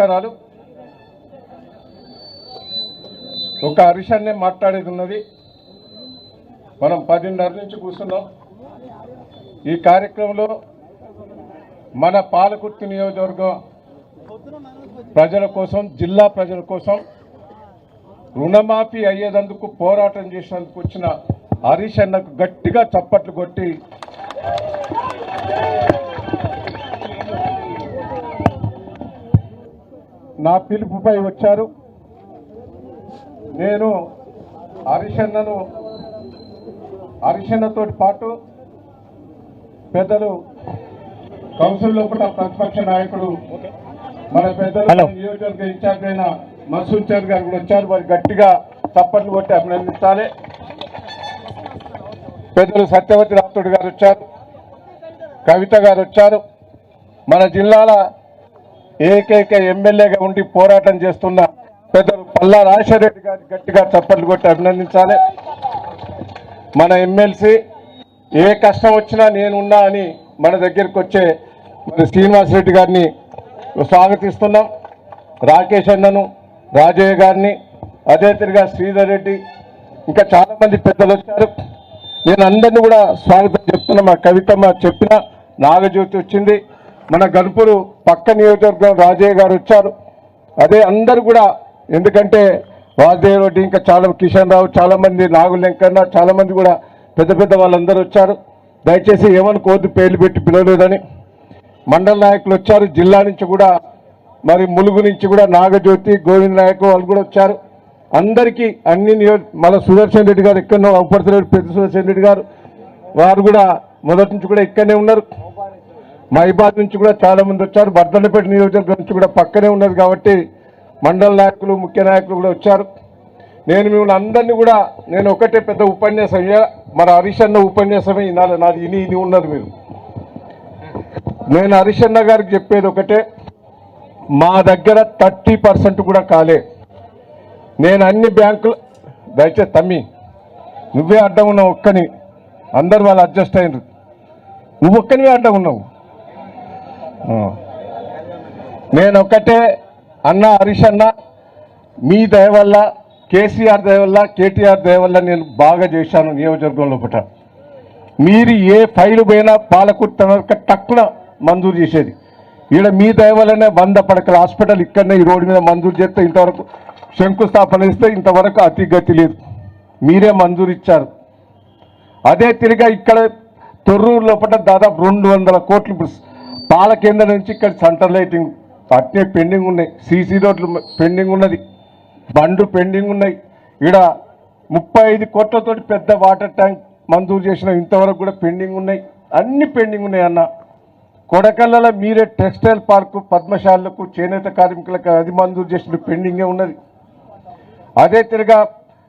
నమస్కారాలు. ఒక హరిషన్నే మాట్లాడేది ఉన్నది. మనం పదిన్నర నుంచి కూర్చున్నాం. ఈ కార్యక్రమంలో మన పాలకుర్తి నియోజకవర్గం ప్రజల కోసం జిల్లా ప్రజల కోసం రుణమాఫీ అయ్యేదందుకు పోరాటం చేసినందుకు వచ్చిన హరీష్ అన్నకు గట్టిగా చప్పట్లు కొట్టి నా పిలుపుపై వచ్చారు. నేను హరిషన్నను హరిషన్నతో పాటు పెద్దలు కౌన్సిల్ లోపల ప్రతిపక్ష నాయకుడు మన పెద్దలు నియోజకవర్గ ఇన్ఛార్జ్ అయిన మసూద్ చార్ గారు కూడా వచ్చారు. వారు గట్టిగా చప్పట్లు కొట్టి అభినందించాలి. పెద్దలు సత్యవతి రాథోడ్ గారు వచ్చారు. కవిత గారు వచ్చారు. మన జిల్లాల ఏకైక ఎమ్మెల్యేగా ఉండి పోరాటం చేస్తున్న పెద్దలు పల్లా రాజశేఖర రెడ్డి గారి గట్టిగా చప్పట్లు కొట్టి అభినందించాలి. మన ఎమ్మెల్సీ ఏ కష్టం వచ్చినా నేనున్నా అని మన దగ్గరికి వచ్చే మన శ్రీనివాస్ రెడ్డి గారిని స్వాగతిస్తున్నాం. రాకేష్ అన్నను రాజయ్య గారిని అదే తిరిగా శ్రీధర్ రెడ్డి ఇంకా చాలామంది పెద్దలు వచ్చారు. నేను అందరినీ కూడా స్వాగతం చెప్తున్నా. మా కవితమ్మ చెప్పిన నాగజ్యోతి వచ్చింది. మన గనుపురు పక్క నియోజకవర్గం రాజయ్య గారు వచ్చారు. అదే అందరు కూడా ఎందుకంటే వాసుదేవ్ రెడ్డి ఇంకా చాలా కిషన్ రావు చాలామంది నాగు నాగుల చాలామంది కూడా పెద్ద పెద్ద వాళ్ళందరూ వచ్చారు. దయచేసి ఏమనుకోవద్దు పేర్లు పెట్టి పిలవలేదని. మండల నాయకులు వచ్చారు జిల్లా నుంచి కూడా మరి ములుగు నుంచి కూడా నాగజ్యోతి గోవింద్ నాయక్ వాళ్ళు కూడా వచ్చారు. అందరికీ అన్ని నియోజ మన సుదర్శన్ రెడ్డి గారు ఎక్కడో అవపడతలేడు పెద్ద సుదర్శన్ రెడ్డి గారు వారు కూడా మొదటి నుంచి కూడా ఇక్కడనే ఉన్నారు. మైబాద్ నుంచి కూడా చాలా మంది వచ్చారు. బర్దనపేట నియోజకవర్గం నుంచి కూడా పక్కనే ఉన్నది కాబట్టి మండల నాయకులు ముఖ్య నాయకులు కూడా వచ్చారు. నేను మిమ్మల్ని అందరినీ కూడా నేను ఒకటే పెద్ద ఉపన్యాసం మరి మన హరీష్ అన్న ఉపన్యాసమే వినాలి నాది ఇని ఇది ఉన్నది మీరు. నేను హరీష్ అన్న గారికి చెప్పేది ఒకటే. మా దగ్గర థర్టీ పర్సెంట్ కూడా కాలే. నేను అన్ని బ్యాంకులు దయచేసి తమ్మి నువ్వే అడ్డం ఉన్నావు ఒక్కని. అందరు వాళ్ళు అడ్జస్ట్ అయినరు. నువ్వు ఒక్కనివే అడ్డం ఉన్నావు. నేనొక్కటే నేను ఒక్కటే అన్న హరీష్ అన్న మీ దయ వల్ల కేసీఆర్ దయ వల్ల కేటీఆర్ దయ వల్ల నేను బాగా చేశాను నియోజకవర్గం లోపల మీరు ఏ ఫైలు పోయినా పాలకుర్త టక్కున మంజూరు చేసేది. ఈడ మీ దయ వల్లనే వంద పడకల హాస్పిటల్ ఇక్కడనే ఈ రోడ్డు మీద మంజూరు చేస్తే ఇంతవరకు శంకుస్థాపన ఇస్తే ఇంతవరకు అతి గతి లేదు. మీరే మంజూరు ఇచ్చారు. అదే తిరిగా ఇక్కడ తొర్రూరు లోపల దాదాపు రెండు వందల కోట్లు ఇప్పుడు పాల కేంద్రం నుంచి ఇక్కడ సెంటర్ లైటింగ్ అట్నే పెండింగ్ ఉన్నాయి. సీసీ రోడ్లు పెండింగ్ ఉన్నది. బండ్లు పెండింగ్ ఉన్నాయి. ఈడ ముప్పై ఐదు కోట్లతో పెద్ద వాటర్ ట్యాంక్ మంజూరు చేసిన ఇంతవరకు కూడా పెండింగ్ ఉన్నాయి. అన్ని పెండింగ్ ఉన్నాయి అన్న. కొడకల్లలో మీరే టెక్స్టైల్ పార్కు పద్మశాలకు చేనేత కార్మికులకు అది మంజూరు చేసిన పెండింగే ఉన్నది. అదే తిరగా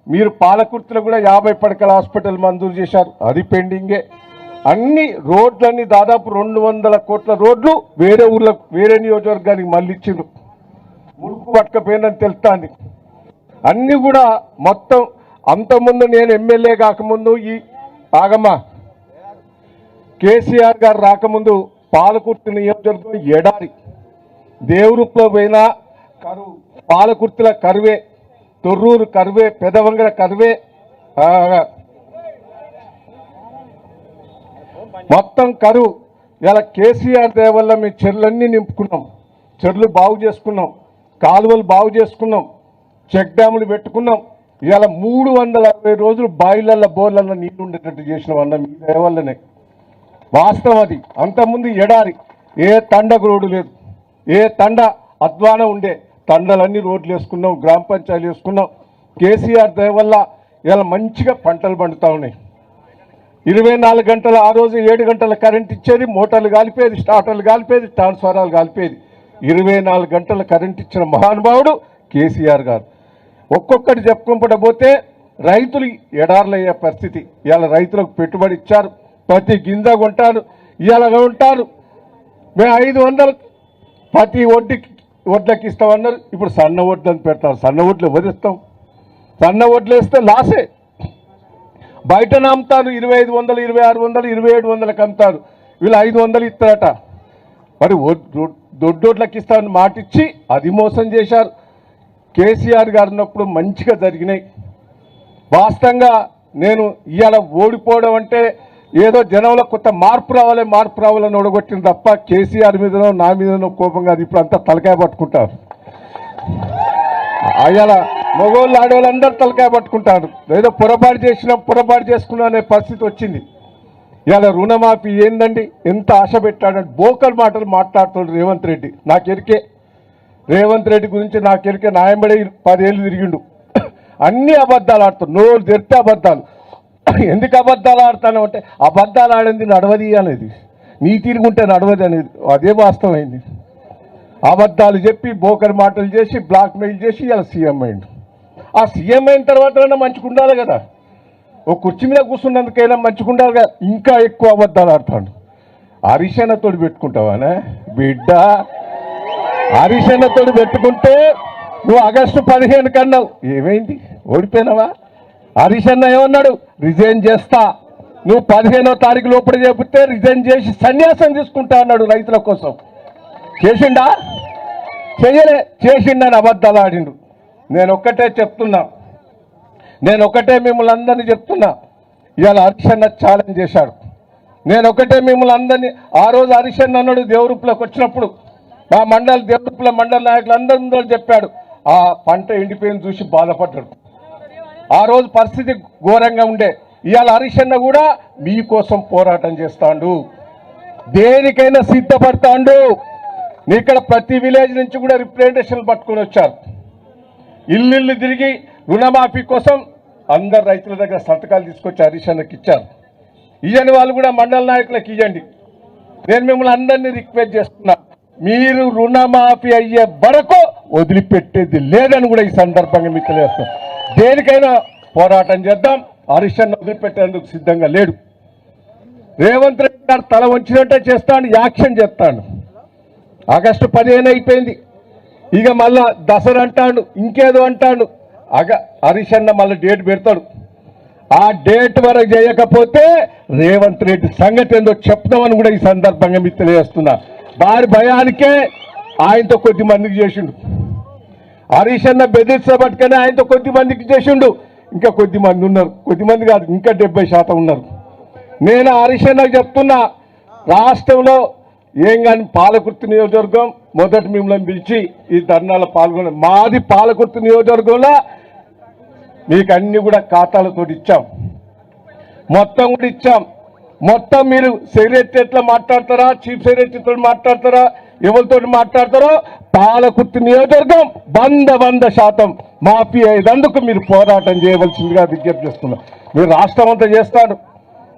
మీరు పాలకుర్తిలో కూడా యాభై పడకల హాస్పిటల్ మంజూరు చేశారు. అది పెండింగే. అన్ని రోడ్లన్నీ దాదాపు రెండు వందల కోట్ల రోడ్లు వేరే ఊర్లకు వేరే నియోజకవర్గానికి మళ్ళీ ఇచ్చిండ్రు ముడుపు పట్టకపోయిందని తెలుస్తాంది. అన్నీ కూడా మొత్తం అంతకుముందు నేను ఎమ్మెల్యే కాకముందు ఈ ఆగమ్మా కేసీఆర్ గారు రాకముందు పాలకుర్తి నియోజకవర్గం ఎడారి. దేవురులో పోయినా కరువు పాలకుర్తిల కరువే తొర్రూరు కరువే పెదవంగర కరువే ఆ, మొత్తం కరువు. ఇలా కేసీఆర్ దయ వల్ల మేము చెర్లన్నీ నింపుకున్నాం. చెర్లు బాగు చేసుకున్నాం. కాలువలు బాగు చేసుకున్నాం. చెక్ డ్యాములు పెట్టుకున్నాం. ఇలా మూడు వందల అరవై రోజులు బాయిలల్లో బోర్లల్లో నీళ్ళు ఉండేటట్టు చేసిన వల్ల మీ దయ వల్లనే వాస్తవం అది. అంతకుముందు ఎడారి. ఏ తండకు రోడ్డు లేదు. ఏ తండ అద్వానం ఉండే. తండలన్నీ రోడ్లు వేసుకున్నాం గ్రామ పంచాయతీలు వేసుకున్నాం. కేసీఆర్ దయ వల్ల ఇలా మంచిగా పంటలు పండుతూ ఉన్నాయి. ఇరవై నాలుగు గంటల ఆ రోజు ఏడు గంటల కరెంట్ ఇచ్చేది మోటార్లు కాలిపేది స్టార్టర్లు కాలిపేది ట్రాన్స్ఫారాలు కాలిపేది ఇరవై నాలుగు గంటల కరెంట్ ఇచ్చిన మహానుభావుడు కేసీఆర్ గారు. ఒక్కొక్కటి చెప్పుకుంపట పోతే రైతులు ఎడార్లయ్యే పరిస్థితి. ఇవాళ రైతులకు పెట్టుబడి ఇచ్చారు ప్రతి గింజ కొంటారు ఇవాళ ఉంటారు మేము ఐదు వందలు ప్రతి వడ్డీకి వడ్లకి ఇస్తామన్నారు. ఇప్పుడు సన్న వడ్లని పెడతారు. సన్న వడ్లు ఎవరిస్తాం? సన్న వడ్లు వేస్తే లాసే. బయట అమ్ముతారు ఇరవై ఐదు వందలు ఇరవై ఆరు వందలు ఇరవై ఏడు వందలకు అమ్ముతారు. వీళ్ళు ఐదు వందలు ఇస్తారట. మరి దొడ్డోట్లకి ఇస్తామని మాట ఇచ్చి అది మోసం చేశారు. కేసీఆర్ గారు ఉన్నప్పుడు మంచిగా జరిగినాయి. వాస్తవంగా నేను ఇవాళ ఓడిపోవడం అంటే ఏదో జనంలో కొత్త మార్పు రావాలి మార్పు రావాలని ఓడగొట్టిన తప్ప కేసీఆర్ మీదనో నా మీదనో కోపంగా అది ఇప్పుడు అంతా తలకాయ పట్టుకుంటారు. అయ్యాల మగోళ్ళు ఆడవాళ్ళందరూ తలకాయ పట్టుకుంటారు. ఏదో పొరపాటు చేసిన పొరపాటు చేసుకున్నా అనే పరిస్థితి వచ్చింది. ఇవాళ రుణమాఫీ ఏందండి? ఎంత ఆశ పెట్టాడంటే బోకల్ మాటలు మాట్లాడుతాడు రేవంత్ రెడ్డి. నాకు ఎరికే రేవంత్ రెడ్డి గురించి నాకు నాయంబడే పదేళ్ళు తిరిగిండు. అన్ని అబద్ధాలు ఆడుతాడు నోరు తెరితే అబద్ధాలు. ఎందుకు అబద్ధాలు ఆడతాను అంటే అబద్ధాలు ఆడింది నడవది అనేది. నీ తిరుగుంటే నడవది అనేది. అదే వాస్తవమైంది అబద్ధాలు చెప్పి బోకర్ మాటలు చేసి బ్లాక్మెయిల్ చేసి ఇలా సీఎం అయిండు. ఆ సీఎం అయిన తర్వాత మంచిగా ఉండాలి కదా. ఓ కుర్చీ మీద కూర్చున్నందుకైనా మంచిగా ఉండాలి కదా. ఇంకా ఎక్కువ అబద్ధాలు ఆడతాడు. హరిశనతోడు పెట్టుకుంటావానే? బిడ్డ! హరిశనతోడు పెట్టుకుంటే నువ్వు ఆగస్టు పదిహేను కన్నావు ఏమైంది? ఓడిపోయినావా? హరిశన్న ఏమన్నాడు? రిజైన్ చేస్తా. నువ్వు పదిహేనో తారీఖు లోపల చెబితే రిజైన్ చేసి సన్యాసం తీసుకుంటా అన్నాడు రైతుల కోసం. చేసిండా? చేయలే. చేసిండని అబద్ధాలు ఆడిండు. నేను ఒక్కటే చెప్తున్నా. నేను ఒకటే మిమ్మల్ని అందరినీ చెప్తున్నా. ఇవాళ హరిశన్న ఛాలెంజ్ చేశాడు. నేను ఒకటే మిమ్మల్ని అందరినీ ఆ రోజు హరిశన్న అన్నాడు దేవరూపులోకి వచ్చినప్పుడు మా మండల దేవరూపుల మండల నాయకులు అందరూ చెప్పాడు. ఆ పంట ఎండిపోయింది చూసి బాధపడ్డాడు. ఆ రోజు పరిస్థితి ఘోరంగా ఉండే. ఇవాళ హరిషన్న కూడా మీకోసం పోరాటం చేస్తాడు. దేనికైనా సిద్ధపడతాండు. ఇక్కడ ప్రతి విలేజ్ నుంచి కూడా రిప్రజెంటేషన్ పట్టుకొని వచ్చారు. ఇల్లు తిరిగి రుణమాఫీ కోసం అందరు రైతుల దగ్గర సంతకాలు తీసుకొచ్చి హరీషన్నకి ఇచ్చారు. ఇయ్యని వాళ్ళు కూడా మండల నాయకులకు ఇవ్వండి నేను మిమ్మల్ని అందరినీ రిక్వెస్ట్ చేస్తున్నా మీరు రుణమాఫీ అయ్యే వరకు వదిలిపెట్టేది లేదని కూడా ఈ సందర్భంగా మీకు తెలియజేస్తాం దేనికైనా పోరాటం చేద్దాం హరీషన్న వదిలిపెట్టేందుకు సిద్ధంగా లేడు. రేవంత్ రెడ్డి గారు తల వంచినట్టే చేస్తాను యాక్షన్ చేస్తాను ఆగస్టు పదిహేను అయిపోయింది. ఇక మళ్ళా దసరా అంటాడు ఇంకేదో అంటాడు. అగ హరీష్ అన్న మళ్ళీ డేట్ పెడతాడు. ఆ డేట్ వరకు చేయకపోతే రేవంత్ రెడ్డి సంగతి ఏందో చెప్తామని కూడా ఈ సందర్భంగా మీకు తెలియజేస్తున్నా. వారి భయానికే ఆయనతో కొద్ది మందికి చేసిండు. హరీష్ అన్న బెదిరించబట్టుకనే ఆయనతో కొద్ది మందికి చేసిండు. ఇంకా కొద్ది మంది ఉన్నారు. కొద్ది మంది కాదు ఇంకా డెబ్బై శాతం ఉన్నారు. నేను హరీష్ అన్నకు చెప్తున్నా రాష్ట్రంలో ఏం కానీ పాలకుర్తి నియోజకవర్గం మొదటి మిమ్మల్ని పిలిచి ఈ ధర్నాలో పాల్గొన మాది పాలకుర్తి నియోజకవర్గంలో మీకు అన్ని కూడా ఖాతాలతో ఇచ్చాం. మొత్తం కూడా ఇచ్చాం. మొత్తం మీరు సెక్రటరీలో మాట్లాడతారా చీఫ్ సెక్రటరీతో మాట్లాడతారా ఎవరితో మాట్లాడతారో పాలకుర్తి నియోజకవర్గం వంద వంద శాతం మాఫీ అయ్యేందుకు మీరు పోరాటం చేయవలసిందిగా విజ్ఞప్తి చేస్తున్నారు మీరు రాష్ట్రం అంతా చేస్తాడు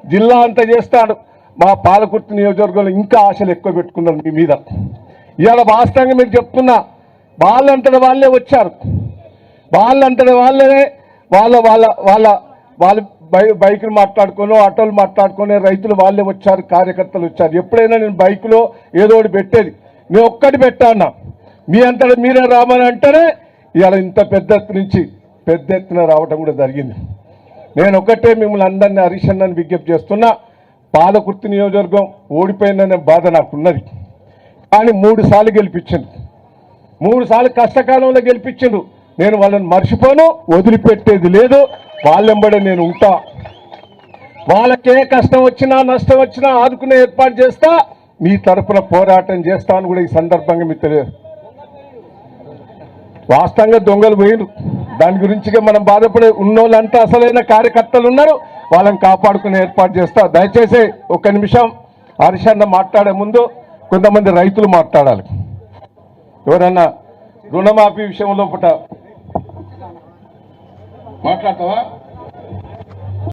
జిల్లా అంతా చేస్తాడు. మా పాలకుర్తి నియోజకవర్గంలో ఇంకా ఆశలు ఎక్కువ పెట్టుకున్నారు మీ మీద. ఇవాళ వాస్తవంగా మీకు చెప్తున్నా వాళ్ళంతటి వాళ్ళే వచ్చారు. వాళ్ళంతటి వాళ్ళనే వాళ్ళ వాళ్ళ వాళ్ళ వాళ్ళ బై బైకులు మాట్లాడుకొని ఆటోలు మాట్లాడుకొని రైతులు వాళ్ళే వచ్చారు కార్యకర్తలు వచ్చారు. ఎప్పుడైనా నేను బైకులో ఏదో ఒకటి పెట్టేది. నేను ఒక్కటి పెట్టాను మీ అంతటా మీరే రామని అంటేనే ఇవాళ ఇంత పెద్ద ఎత్తు నుంచి పెద్ద ఎత్తున రావటం కూడా జరిగింది. నేను ఒకటే మిమ్మల్ని అందరినీ హరీష్ అన్నని విజ్ఞప్తి చేస్తున్నా. పాలకుర్తి నియోజకవర్గం ఓడిపోయిందనే బాధ నాకున్నది. కానీ మూడు సార్లు గెలిపించింది మూడు సార్లు కష్టకాలంలో గెలిపించిండు నేను వాళ్ళని మర్చిపోను వదిలిపెట్టేది లేదు వాళ్ళెంబడే నేను ఉంటా. వాళ్ళకే కష్టం వచ్చినా నష్టం వచ్చినా ఆదుకునే ఏర్పాటు చేస్తా మీ తరఫున పోరాటం చేస్తా అని కూడా ఈ సందర్భంగా మీకు తెలియదు. వాస్తవంగా దొంగలు పోయిరు దాని గురించిగా మనం బాధపడే ఉన్నోళ్ళంతా అసలైన కార్యకర్తలు ఉన్నారు. వాళ్ళని కాపాడుకునే ఏర్పాటు చేస్తా. దయచేసి ఒక్క నిమిషం హరిషన్న మాట్లాడే ముందు కొంతమంది రైతులు మాట్లాడాలి. ఎవరన్నా రుణమాఫీ విషయంలో పుట మాట్లాడతావా?